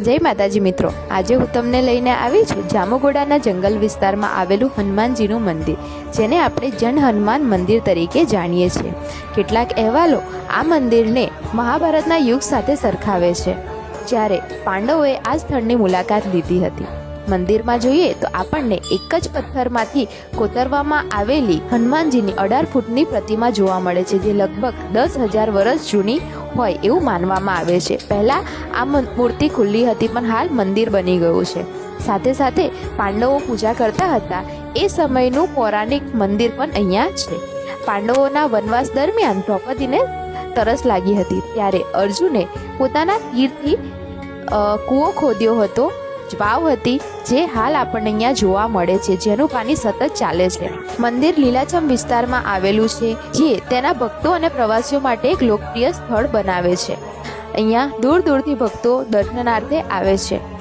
જય માતાજી મિત્રો. આજે હું તમને લઈને આવી છું જામુગોડાના જંગલ વિસ્તારમાં આવેલું હનુમાનજીનું મંદિર, જેને આપણે જન હનુમાન મંદિર તરીકે જાણીએ છીએ. કેટલાક અહેવાલો આ મંદિરને મહાભારતના યુગ સાથે સરખાવે છે. જ્યારે પાંડવોએ આ સ્થળની મુલાકાત લીધી હતી. મંદિરમાં જોઈએ તો આપણને એક જ પથ્થરમાંથી કોતરવામાં આવેલી હનુમાનજીની અઢાર ફૂટની પ્રતિમા જોવા મળે છે, જે લગભગ દસ હજાર વર્ષ જૂની હોય એવું માનવામાં આવે છે. પહેલાં આ મૂર્તિ ખુલ્લી હતી, પણ હાલ મંદિર બની ગયું છે. સાથે સાથે પાંડવો પૂજા કરતા હતા. એ સમયનું પૌરાણિક મંદિર પણ અહીંયા છે. પાંડવોના વનવાસ દરમિયાન દ્રૌપદીને તરસ લાગી હતી. ત્યારે અર્જુને પોતાના તીરથી કૂવો ખોદ્યો હતો. વાવ હતી, જે હાલ આપણને અહીંયા જોવા મળે છે, જેનું પાણી સતત ચાલે છે. મંદિર લીલાછમ વિસ્તારમાં આવેલું છે, જે તેના ભક્તો અને પ્રવાસીઓ માટે એક લોકપ્રિય સ્થળ બનાવે છે. અહીંયા દૂર દૂરથી ભક્તો દર્શનાર્થે આવે છે.